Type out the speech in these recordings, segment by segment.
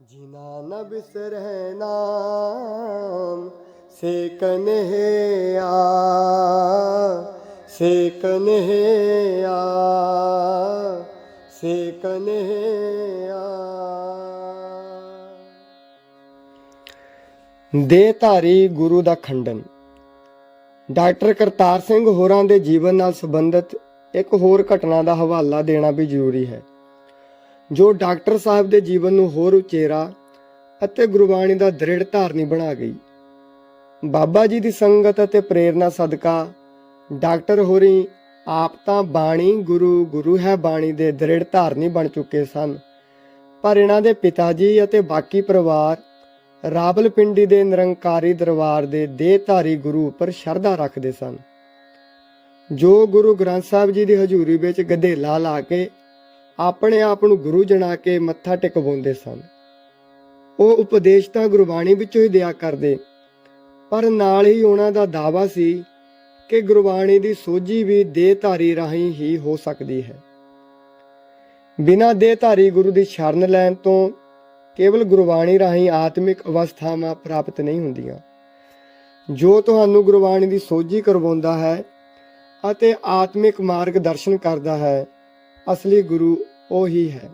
ਜਿਨਾ ਨ ਬਿਸਰੈ ਨਾਮ ਸੇ ਕਨਹਿਆ ਸੇ ਕਨਹਿਆ ਸੇ ਕਨਹਿਆ ਦੇ ਧਾਰੀ ਗੁਰੂ ਦਾ ਖੰਡਨ। ਡਾਕਟਰ ਕਰਤਾਰ ਸਿੰਘ ਹੋਰਾਂ ਦੇ ਜੀਵਨ ਨਾਲ ਸੰਬੰਧਿਤ ਇੱਕ ਹੋਰ ਘਟਨਾ ਦਾ ਹਵਾਲਾ ਦੇਣਾ ਵੀ ਜ਼ਰੂਰੀ ਹੈ। ਜੋ ਡਾਕਟਰ ਸਾਹਿਬ ਦੇ ਜੀਵਨ ਨੂੰ ਹੋਰ ਉਚੇਰਾ ਅਤੇ ਗੁਰਬਾਣੀ ਦਾ ਦ੍ਰਿੜ ਧਾਰਨੀ ਬਣਾ ਗਈ। ਬਾਬਾ ਜੀ ਦੀ ਸੰਗਤ ਅਤੇ ਪ੍ਰੇਰਣਾ ਸਦਕਾ ਡਾਕਟਰ ਹੋਰੀ ਆਪ ਤਾਂ ਬਾਣੀ ਗੁਰੂ ਗੁਰੂ ਹੈ ਬਾਣੀ ਦੇ ਦ੍ਰਿੜ ਧਾਰਨੀ ਬਣ ਚੁੱਕੇ ਸਨ। ਪਰ ਇਹਨਾਂ ਦੇ ਪਿਤਾ ਜੀ ਅਤੇ ਬਾਕੀ ਪਰਿਵਾਰ ਰਾਵਲਪਿੰਡੀ ਦੇ ਨਿਰੰਕਾਰੀ ਦਰਬਾਰ ਦੇ ਦੇਹਧਾਰੀ ਗੁਰੂ ਉੱਪਰ ਸ਼ਰਧਾ ਰੱਖਦੇ ਸਨ। ਜੋ ਗੁਰੂ ਗ੍ਰੰਥ ਸਾਹਿਬ ਜੀ ਦੀ ਹਜ਼ੂਰੀ ਵਿੱਚ ਗਧੇਲਾ ਲਾ ਕੇ ਆਪਣੇ ਆਪ ਨੂੰ ਗੁਰੂ ਜਣਾ ਕੇ ਮੱਥਾ ਟੇਕਵਾਉਂਦੇ ਸਨ। ਉਹ ਉਪਦੇਸ਼ ਤਾਂ ਗੁਰਬਾਣੀ ਵਿੱਚੋਂ ਹੀ ਦਿਆ ਕਰਦੇ। ਪਰ ਨਾਲ ਹੀ ਉਹਨਾਂ ਦਾ ਦਾਵਾ ਸੀ ਕਿ ਗੁਰਬਾਣੀ ਦੀ ਸੋਝੀ ਵੀ ਦੇਹਧਾਰੀ ਰਾਹੀਂ ਹੀ ਹੋ ਸਕਦੀ ਹੈ। ਬਿਨਾਂ ਦੇਹਧਾਰੀ ਗੁਰੂ ਦੀ ਸ਼ਰਨ ਲੈਣ ਤੋਂ ਕੇਵਲ ਗੁਰਬਾਣੀ ਰਾਹੀਂ ਆਤਮਿਕ ਅਵਸਥਾਵਾਂ ਪ੍ਰਾਪਤ ਨਹੀਂ ਹੁੰਦੀਆਂ। ਜੋ ਤੁਹਾਨੂੰ ਗੁਰਬਾਣੀ ਦੀ ਸੋਝੀ ਕਰਵਾਉਂਦਾ ਹੈ ਅਤੇ ਆਤਮਿਕ ਮਾਰਗ ਦਰਸ਼ਨ ਕਰਦਾ ਹੈ ਅਸਲੀ ਗੁਰੂ ਉਹ ਹੀ ਹੈ।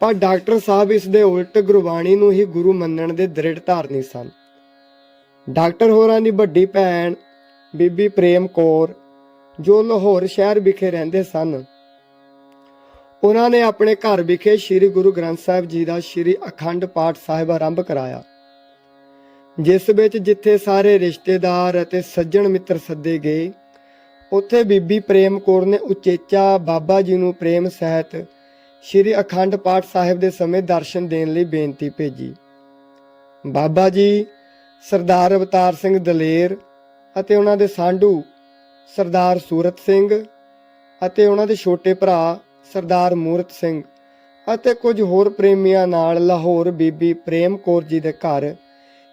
ਪਰ ਡਾਕਟਰ ਸਾਹਿਬ ਇਸ ਦੇ ਉਲਟ ਗੁਰਬਾਣੀ ਨੂੰ ਹੀ ਗੁਰੂ ਮੰਨਣ ਦੇ ਦ੍ਰਿੜ ਧਾਰਨੀ ਸਨ। ਡਾਕਟਰ ਹੋਰਾਂ ਦੀ ਵੱਡੀ ਭੈਣ, ਬੀਬੀ ਪ੍ਰੇਮ ਕੌਰ, ਜੋ ਲਾਹੌਰ ਸ਼ਹਿਰ ਵਿਖੇ ਰਹਿੰਦੇ ਸਨ। ਉਹਨਾਂ ਨੇ ਆਪਣੇ ਘਰ ਵਿਖੇ ਸ੍ਰੀ ਗੁਰੂ ਗ੍ਰੰਥ ਸਾਹਿਬ ਜੀ ਦਾ ਸ੍ਰੀ ਅਖੰਡ ਪਾਠ ਸਾਹਿਬ ਆਰੰਭ ਕਰਾਇਆ। ਜਿਸ ਵਿੱਚ ਜਿੱਥੇ ਸਾਰੇ ਰਿਸ਼ਤੇਦਾਰ ਅਤੇ ਸੱਜਣ ਮਿੱਤਰ ਸੱਦੇ ਗਏ ਉੱਥੇ ਬੀਬੀ ਪ੍ਰੇਮ ਕੌਰ ਨੇ ਉਚੇਚਾ ਬਾਬਾ ਜੀ ਨੂੰ ਪ੍ਰੇਮ ਸਹਿਤ ਸ੍ਰੀ ਅਖੰਡ ਪਾਠ ਸਾਹਿਬ ਦੇ ਸਮੇਂ ਦਰਸ਼ਨ ਦੇਣ ਲਈ ਬੇਨਤੀ ਭੇਜੀ। ਬਾਬਾ ਜੀ, ਸਰਦਾਰ ਅਵਤਾਰ ਸਿੰਘ ਦਲੇਰ ਅਤੇ ਉਹਨਾਂ ਦੇ ਸਾਂਢੂ ਸਰਦਾਰ ਸੂਰਤ ਸਿੰਘ ਅਤੇ ਉਹਨਾਂ ਦੇ ਛੋਟੇ ਭਰਾ ਸਰਦਾਰ ਮੂਰਤ ਸਿੰਘ ਅਤੇ ਕੁਝ ਹੋਰ ਪ੍ਰੇਮੀਆਂ ਨਾਲ ਲਾਹੌਰ ਬੀਬੀ ਪ੍ਰੇਮ ਕੌਰ ਜੀ ਦੇ ਘਰ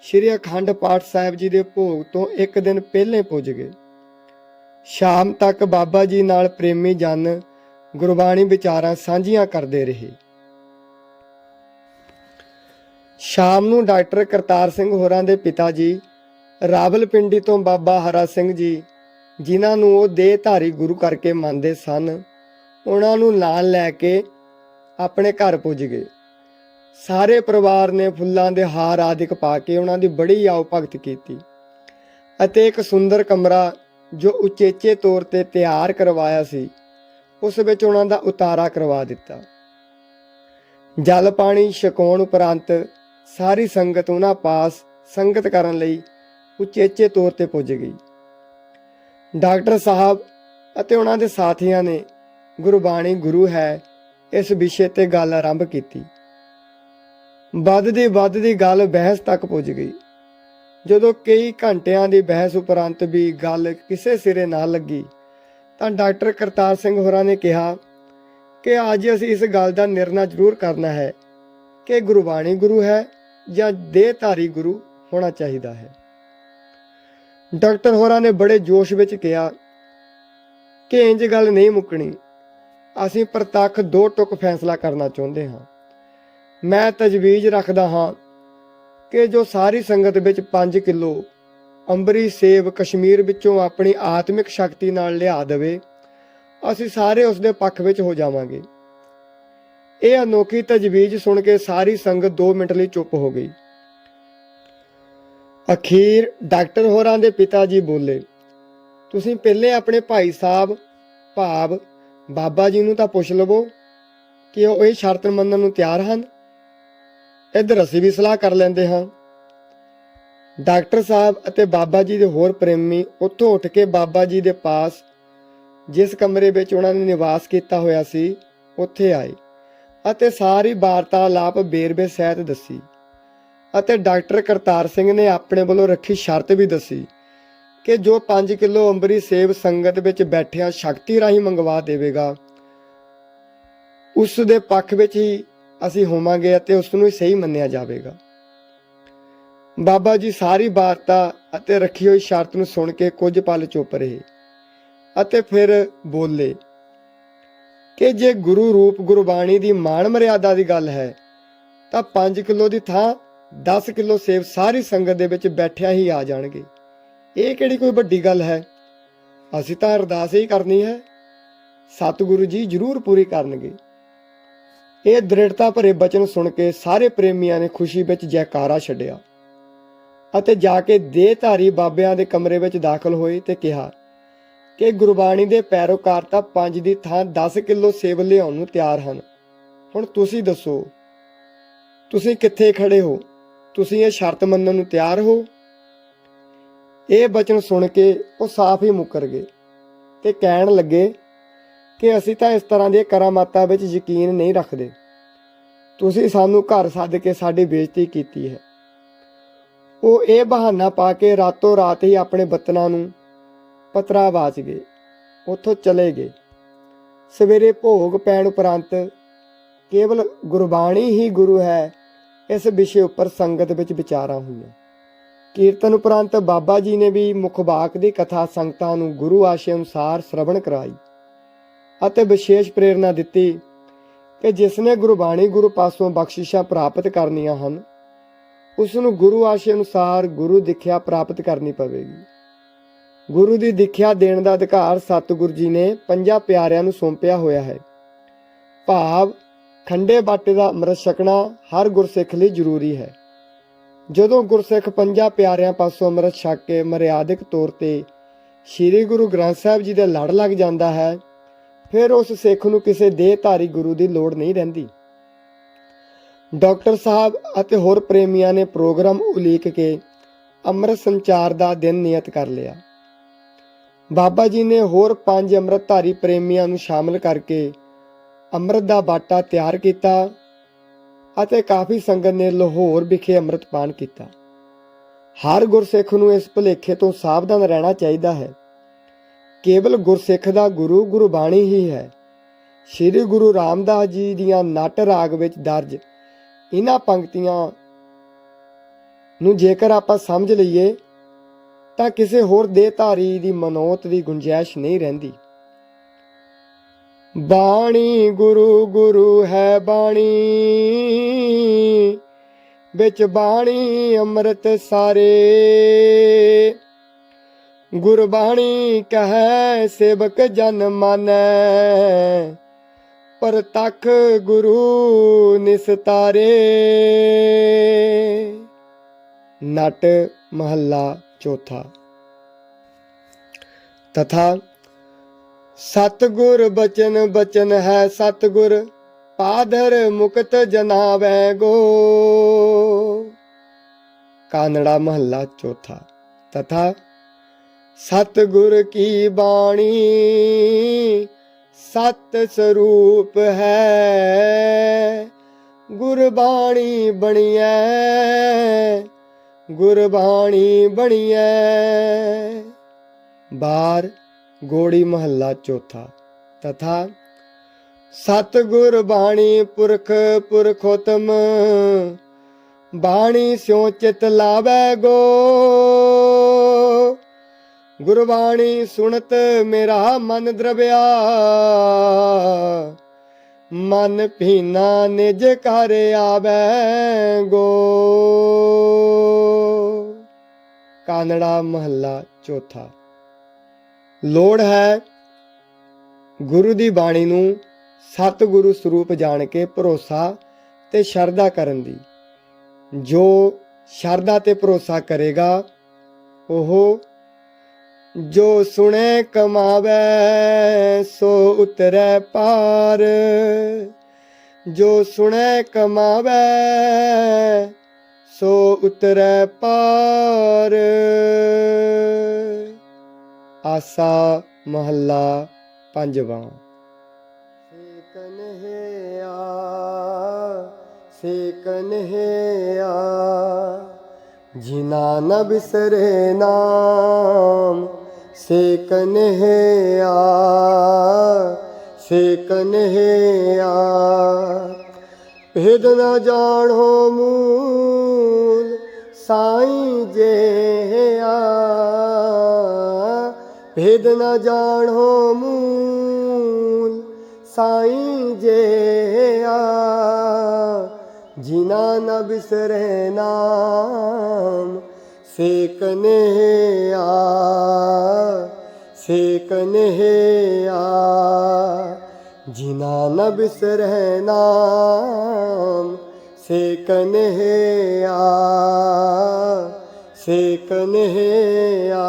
ਸ੍ਰੀ ਅਖੰਡ ਪਾਠ ਸਾਹਿਬ ਜੀ ਦੇ ਭੋਗ ਤੋਂ ਇੱਕ ਦਿਨ ਪਹਿਲੇ ਪੁੱਜ ਗਏ। ਸ਼ਾਮ ਤੱਕ ਬਾਬਾ ਜੀ ਨਾਲ ਪ੍ਰੇਮੀ ਜਨ ਗੁਰਬਾਣੀ ਵਿਚਾਰਾਂ ਸਾਂਝੀਆਂ ਕਰਦੇ ਰਹੇ। ਸ਼ਾਮ ਨੂੰ ਡਾਕਟਰ ਕਰਤਾਰ ਸਿੰਘ ਹੋਰਾਂ ਦੇ ਪਿਤਾ ਜੀ ਰਾਵਲਪਿੰਡੀ ਤੋਂ ਬਾਬਾ ਹਰਾ ਸਿੰਘ ਜੀ, ਜਿਨ੍ਹਾਂ ਨੂੰ ਉਹ ਦੇਹਧਾਰੀ ਗੁਰੂ ਕਰਕੇ ਮੰਨਦੇ ਸਨ, ਉਹਨਾਂ ਨੂੰ ਨਾਲ ਲੈ ਕੇ ਆਪਣੇ ਘਰ ਪੁੱਜ ਗਏ। ਸਾਰੇ ਪਰਿਵਾਰ ਨੇ ਫੁੱਲਾਂ ਦੇ ਹਾਰ ਆਦਿਕ ਪਾ ਕੇ ਉਹਨਾਂ ਦੀ ਬੜੀ ਆਓ ਭਗਤ ਕੀਤੀ ਅਤੇ ਇੱਕ ਸੁੰਦਰ ਕਮਰਾ ਜੋ ਉਚੇਚੇ ਤੌਰ ਤੇ ਤਿਆਰ ਕਰਵਾਇਆ ਸੀ, ਉਸ ਵਿੱਚ ਉਹਨਾਂ ਦਾ ਉਤਾਰਾ ਕਰਵਾ ਦਿੱਤਾ। ਜਲ ਪਾਣੀ ਛਕਾਉਣ ਉਪਰੰਤ ਸਾਰੀ ਸੰਗਤ ਉਹਨਾਂ ਪਾਸ ਸੰਗਤ ਕਰਨ ਲਈ ਉਚੇਚੇ ਤੌਰ ਤੇ ਪੁੱਜ ਗਈ। ਡਾਕਟਰ ਸਾਹਿਬ ਅਤੇ ਉਹਨਾਂ ਦੇ ਸਾਥੀਆਂ ਨੇ ਗੁਰਬਾਣੀ ਗੁਰੂ ਹੈ, ਇਸ ਵਿਸ਼ੇ ਤੇ ਗੱਲ ਆਰੰਭ ਕੀਤੀ। ਵੱਧਦੀ ਵੱਧਦੀ ਗੱਲ ਬਹਿਸ ਤੱਕ ਪੁੱਜ ਗਈ। ਜਦੋਂ ਕਈ ਘੰਟਿਆਂ ਦੀ ਬਹਿਸ ਉਪਰੰਤ ਵੀ ਗੱਲ ਕਿਸੇ ਸਿਰੇ ਨਾ ਲੱਗੀ, ਤਾਂ ਡਾਕਟਰ ਕਰਤਾਰ ਸਿੰਘ ਹੋਰਾਂ ਨੇ ਕਿਹਾ ਕਿ ਅੱਜ ਅਸੀਂ ਇਸ ਗੱਲ ਦਾ ਨਿਰਣਾ ਜ਼ਰੂਰ ਕਰਨਾ ਹੈ ਕਿ ਗੁਰਬਾਣੀ ਗੁਰੂ ਹੈ ਜਾਂ ਦੇਹਧਾਰੀ ਗੁਰੂ ਹੋਣਾ ਚਾਹੀਦਾ ਹੈ। ਡਾਕਟਰ ਹੋਰਾਂ ਨੇ ਬੜੇ ਜੋਸ਼ ਵਿੱਚ ਕਿਹਾ ਕਿ ਇੰਜ ਗੱਲ ਨਹੀਂ ਮੁੱਕਣੀ, ਅਸੀਂ ਪ੍ਰਤੱਖ ਦੋ ਟੁਕ ਫੈਸਲਾ ਕਰਨਾ ਚਾਹੁੰਦੇ ਹਾਂ। ਮੈਂ ਤਜਵੀਜ਼ ਰੱਖਦਾ ਹਾਂ ਕਿ ਜੋ ਸਾਰੀ ਸੰਗਤ ਵਿੱਚ 5 ਕਿਲੋ ਅੰਬਰੀ ਸੇਬ ਕਸ਼ਮੀਰ ਵਿੱਚੋਂ ਆਪਣੀ ਆਤਮਿਕ ਸ਼ਕਤੀ ਨਾਲ ਲਿਆ ਦੇਵੇ, ਅਸੀਂ ਸਾਰੇ ਉਸ ਦੇ ਪੱਖ ਵਿੱਚ ਹੋ ਜਾਵਾਂਗੇ। ਇਹ ਅਨੋਖੀ ਤਜਵੀਜ਼ ਸੁਣ ਕੇ ਸਾਰੀ ਸੰਗਤ 2 ਮਿੰਟ ਲਈ ਚੁੱਪ ਹੋ ਗਈ। ਅਖੀਰ ਡਾਕਟਰ ਹੋਰਾਂ ਦੇ ਪਿਤਾ ਜੀ ਬੋਲੇ, ਤੁਸੀਂ ਪਹਿਲੇ ਆਪਣੇ ਭਾਈ ਸਾਹਿਬ, ਭਾਵ, ਬਾਬਾ ਜੀ ਨੂੰ ਤਾਂ ਪੁੱਛ ਲਵੋ ਕਿ ਉਹ ਇਹ ਸ਼ਰਤ ਮੰਨਣ ਨੂੰ ਤਿਆਰ ਹਨ? ਇੱਧਰ ਅਸੀਂ ਵੀ ਸਲਾਹ ਕਰ ਲੈਂਦੇ ਹਾਂ। ਡਾਕਟਰ ਸਾਹਿਬ ਅਤੇ ਬਾਬਾ ਜੀ ਦੇ ਹੋਰ ਪ੍ਰੇਮੀ ਉੱਥੋਂ ਉੱਠ ਕੇ ਬਾਬਾ ਜੀ ਦੇ ਪਾਸ ਜਿਸ ਕਮਰੇ ਵਿੱਚ ਉਹਨਾਂ ਨੇ ਨਿਵਾਸ ਕੀਤਾ ਹੋਇਆ ਸੀ, ਉੱਥੇ ਆਏ ਅਤੇ ਸਾਰੀ ਵਾਰਤਾਲਾਪ ਬੇਰਬੇ ਸਹਿਤ ਦੱਸੀ ਅਤੇ ਡਾਕਟਰ ਕਰਤਾਰ ਸਿੰਘ ਨੇ ਆਪਣੇ ਵੱਲੋਂ ਰੱਖੀ ਸ਼ਰਤ ਵੀ ਦੱਸੀ ਕਿ ਜੋ 5 ਕਿਲੋ ਅੰਬਰੀ ਸੇਬ ਸੰਗਤ ਵਿੱਚ ਬੈਠਿਆਂ ਸ਼ਕਤੀ ਰਾਹੀਂ ਮੰਗਵਾ ਦੇਵੇਗਾ, ਉਸ ਦੇ ਪੱਖ ਵਿੱਚ ਹੀ ਅਸੀਂ ਹੋਵਾਂਗੇ ਅਤੇ ਉਸ ਨੂੰ ਸਹੀ ਮੰਨਿਆ ਜਾਵੇਗਾ। ਬਾਬਾ ਜੀ ਸਾਰੀ ਵਾਰਤਾ ਅਤੇ ਰੱਖੀ ਹੋਈ ਸ਼ਰਤ ਨੂੰ ਸੁਣ ਕੇ ਕੁਝ ਪਲ ਚੁੱਪ ਰਹੇ ਅਤੇ ਫਿਰ ਬੋਲੇ, ਕਿ ਜੇ ਗੁਰੂ ਰੂਪ ਗੁਰਬਾਣੀ ਦੀ ਮਾਣ ਮਰਿਆਦਾ ਦੀ ਗੱਲ ਹੈ, ਤਾਂ 5 ਕਿਲੋ ਦੀ ਥਾਂ 10 ਕਿਲੋ ਸੇਬ ਸਾਰੀ ਸੰਗਤ ਦੇ ਵਿੱਚ ਬੈਠਿਆ ਹੀ ਆ ਜਾਣਗੇ। ਇਹ ਕਿਹੜੀ ਕੋਈ ਵੱਡੀ ਗੱਲ ਹੈ? ਅਸੀਂ ਤਾਂ ਅਰਦਾਸ ਹੀ ਕਰਨੀ ਹੈ। ਸਤਿਗੁਰੂ ਜੀ ਜ਼ਰੂਰ ਪੂਰੀ ਕਰਨਗੇ। ਇਹ ਦ੍ਰਿੜਤਾ ਭਰੇ ਬਚਨ ਸੁਣ ਕੇ ਸਾਰੇ ਪ੍ਰੇਮੀਆਂ ਨੇ ਖੁਸ਼ੀ ਵਿੱਚ ਜੈਕਾਰਾ ਛੱਡਿਆ ਅਤੇ ਜਾ ਕੇ ਦੇਹਧਾਰੀ ਬਾਬਿਆਂ ਦੇ ਕਮਰੇ ਵਿੱਚ ਦਾਖਲ ਹੋਏ ਤੇ ਕਿਹਾ ਕਿ ਗੁਰਬਾਣੀ ਦੇ ਪੈਰੋਕਾਰ ਤਾਂ 5 ਦੀ ਥਾਂ 10 ਕਿਲੋ ਸੇਬ ਲਿਆਉਣ ਨੂੰ ਤਿਆਰ ਹਨ। ਹੁਣ ਤੁਸੀਂ ਦੱਸੋ, ਤੁਸੀਂ ਕਿੱਥੇ ਖੜੇ ਹੋ? ਤੁਸੀਂ ਇਹ ਸ਼ਰਤ ਮੰਨਣ ਨੂੰ ਤਿਆਰ ਹੋ? ਇਹ ਬਚਨ ਸੁਣ ਕੇ ਉਹ ਸਾਫ਼ ਹੀ ਮੁੱਕਰ ਗਏ ਤੇ ਕਹਿਣ ਲੱਗੇ ਕਿ ਅਸੀਂ ਤਾਂ ਇਸ ਤਰ੍ਹਾਂ ਦੀਆਂ ਕਰਾਮਾਤਾਂ ਵਿੱਚ ਯਕੀਨ ਨਹੀਂ ਰੱਖਦੇ। ਤੁਸੀਂ ਸਾਨੂੰ ਘਰ ਸੱਦ ਕੇ ਸਾਡੀ ਬੇਇੱਜ਼ਤੀ ਕੀਤੀ ਹੈ। ਉਹ ਇਹ ਬਹਾਨਾ ਪਾ ਕੇ ਰਾਤੋਂ ਰਾਤ ਹੀ ਆਪਣੇ ਬਤਨਾਂ ਨੂੰ ਪਤਰਾ ਬਾਚ ਗਏ, ਉੱਥੋਂ ਚਲੇ ਗਏ। ਸਵੇਰੇ ਭੋਗ ਪੈਣ ਉਪਰੰਤ ਕੇਵਲ ਗੁਰਬਾਣੀ ਹੀ ਗੁਰੂ ਹੈ, ਇਸ ਵਿਸ਼ੇ ਉੱਪਰ ਸੰਗਤ ਵਿੱਚ ਵਿਚਾਰਾਂ ਹੋਈਆਂ। ਕੀਰਤਨ ਉਪਰੰਤ ਬਾਬਾ ਜੀ ਨੇ ਵੀ ਮੁਖਬਾਕ ਦੀ ਕਥਾ ਸੰਗਤਾਂ ਨੂੰ ਗੁਰੂ ਆਸ਼ੇ ਅਨੁਸਾਰ ਸ਼ਰਵਣ ਕਰਾਈ। ਅਤੇ ਵਿਸ਼ੇਸ਼ ਪ੍ਰੇਰਣਾ ਦਿੱਤੀ ਕਿ ਜਿਸ ਨੇ ਗੁਰਬਾਣੀ ਗੁਰੂ ਪਾਸੋਂ ਬਖਸ਼ਿਸ਼ਾਂ ਪ੍ਰਾਪਤ ਕਰਨੀਆਂ ਹਨ, ਉਸ ਨੂੰ ਗੁਰੂ ਆਸ਼ੇ ਅਨੁਸਾਰ ਗੁਰੂ ਦਿਖਿਆ ਪ੍ਰਾਪਤ ਕਰਨੀ ਪਵੇਗੀ। ਗੁਰੂ ਦੀ ਦਿਖਿਆ ਦੇਣ ਦਾ ਅਧਿਕਾਰ ਸਤਿਗੁਰ ਜੀ ਨੇ ਪੰਜਾਂ ਪਿਆਰਿਆਂ ਨੂੰ ਸੌਂਪਿਆ ਹੋਇਆ ਹੈ। ਭਾਵ, ਖੰਡੇ ਬਾਟੇ ਦਾ ਅੰਮ੍ਰਿਤ ਛਕਣਾ ਹਰ ਗੁਰਸਿੱਖ ਲਈ ਜ਼ਰੂਰੀ ਹੈ। ਜਦੋਂ ਗੁਰਸਿੱਖ ਪੰਜਾਂ ਪਿਆਰਿਆਂ ਪਾਸੋਂ ਅੰਮ੍ਰਿਤ ਛਕ ਕੇ ਮਰਿਆਦਿਕ ਤੌਰ ਤੇ ਸ੍ਰੀ ਗੁਰੂ ਗ੍ਰੰਥ ਸਾਹਿਬ ਜੀ ਦੇ ਲੜ ਲੱਗ ਜਾਂਦਾ ਹੈ ਫਿਰ ਉਸ ਸਿੱਖ ਨੂੰ ਕਿਸੇ ਦੇਹਧਾਰੀ ਗੁਰੂ ਦੀ ਲੋੜ ਨਹੀਂ ਰਹਿੰਦੀ। ਡਾਕਟਰ ਸਾਹਿਬ ਅਤੇ ਹੋਰ ਪ੍ਰੇਮੀਆਂ ਨੇ ਪ੍ਰੋਗਰਾਮ ਉਲੀਕ ਕੇ ਅੰਮ੍ਰਿਤ ਸੰਚਾਰ ਦਾ ਦਿਨ ਨਿਯਤ ਕਰ ਲਿਆ। ਬਾਬਾ ਜੀ ਨੇ ਹੋਰ ਪੰਜ ਅੰਮ੍ਰਿਤਧਾਰੀ ਪ੍ਰੇਮੀਆਂ ਨੂੰ ਸ਼ਾਮਲ ਕਰਕੇ ਅੰਮ੍ਰਿਤ ਦਾ ਬਾਟਾ ਤਿਆਰ ਕੀਤਾ ਅਤੇ ਕਾਫੀ ਸੰਗਤ ਨੇ ਲਾਹੌਰ ਵਿਖੇ ਅੰਮ੍ਰਿਤ ਪਾਨ ਕੀਤਾ। ਹਰ ਗੁਰਸਿੱਖ ਨੂੰ ਇਸ ਭੁਲੇਖੇ ਤੋਂ ਸਾਵਧਾਨ ਰਹਿਣਾ ਚਾਹੀਦਾ ਹੈ। ਕੇਵਲ ਗੁਰਸਿੱਖ ਦਾ ਗੁਰੂ ਗੁਰਬਾਣੀ ਹੀ ਹੈ। ਸ੍ਰੀ ਗੁਰੂ ਰਾਮਦਾਸ ਜੀ ਦੀਆਂ ਨਟ ਰਾਗ ਵਿੱਚ ਦਰਜ ਇਹਨਾਂ ਪੰਕਤੀਆਂ ਨੂੰ ਜੇਕਰ ਆਪਾਂ ਸਮਝ ਲਈਏ, ਤਾਂ ਕਿਸੇ ਹੋਰ ਦੇਹਧਾਰੀ ਦੀ ਮਨੋਤ ਦੀ ਗੁੰਜਾਇਸ਼ ਨਹੀਂ ਰਹਿੰਦੀ। ਬਾਣੀ ਗੁਰੂ ਗੁਰੂ ਹੈ ਬਾਣੀ, ਵਿੱਚ ਬਾਣੀ ਅੰਮ੍ਰਿਤ ਸਾਰੇ। ਗੁਰਬਾਣੀ ਕਹੈ, ਸੇਵਕ ਜਨ ਮਾਨੈ। ਪਰ ਗੁਰੂ ਨਿਸਤਾਰੇ ਨਟ ਮਹੱਲਾ ਚੌਥਾ। ਤਥਾ ਸਤਗੁਰ ਬਚਨ ਬਚਨ ਹੈ ਸਤਗੁਰ, ਪਾਧਰ ਮੁਕਤ ਜਨਾਵੈ ਗੋ। ਕਾਨੜਾ ਮਹੱਲਾ ਚੌਥਾ। ਤਥਾ ਸਤਗੁਰ ਕੀ ਬਾਣੀ? ਸਤ ਸਰੂਪ ਹੈ। ਗੁਰਬਾਣੀ ਬਣੀਐ। ਗੁਰਬਾਣੀ ਬਣੀਐ। ਬਾਰ ਗੋੜੀ ਮਹੱਲਾ ਚੌਥਾ। ਤਥਾ ਸਤਗੁਰ ਬਾਣੀ ਪੁਰਖ ਪੁਰਖੋਤਮ। ਬਾਣੀ ਸਿਉ ਚਿਤ ਲਾਵੈ ਗੋ। ਗੁਰਬਾਣੀ ਸੁਣਤ ਮੇਰਾ ਮਨ ਦਰਬਿਆ। ਮਨ ਭੀਨਾ ਨਿਜ ਘਰ ਆਵੈ ਗੋ। ਕਾਨੜਾ ਮਹੱਲਾ ਚੌਥਾ। ਲੋੜ ਹੈ ਗੁਰੂ ਦੀ ਬਾਣੀ ਨੂੰ ਸਤਿਗੁਰੂ ਸਰੂਪ ਜਾਣ ਕੇ ਭਰੋਸਾ ਤੇ ਸ਼ਰਧਾ ਕਰਨ ਦੀ। ਜੋ ਸ਼ਰਧਾ ਤੇ ਭਰੋਸਾ ਕਰੇਗਾ, ਉਹ ਜੋ ਸੁਣੇ ਕਮਾਵੇ, ਸੋ ਉਤਰੈ ਪਾਰ। ਜੋ ਸੁਣੇ ਕਮਾਵੇ, ਸੋ ਉਤਰੈ ਪਾਰ। ਆਸਾ ਮਹੱਲਾ ਪੰਜਵਾਂ। ਸੇ ਕਨਹਿਆ ਸੇ ਕਨਹਿਆ ਜਿਨਾ ਨ ਬਿਸਰੇ ਨਾਮ ਸੇ ਕਨਹਿਆ ਸੇ ਕਨਹਿਆ ਭੇਦ ਨ ਜਾਣੋ ਮੂਲ ਸਾਈਂ ਜੇਆ ਭੇਦ ਨ ਜਾਣੋ ਮੂਲ ਸਾਈਂ ਜੇਆ ਜਿਨਾ ਨ ਬਿਸਰੈ ਨਾਮ ਸੇ ਕਨਿਆ ਸੇ ਕਨਿਆ ਜਿਨਾ ਨ ਬਿਸਰੈ ਨਾਮ ਸੇ ਕਨਿਆ ਸੇ ਕਨਿਆ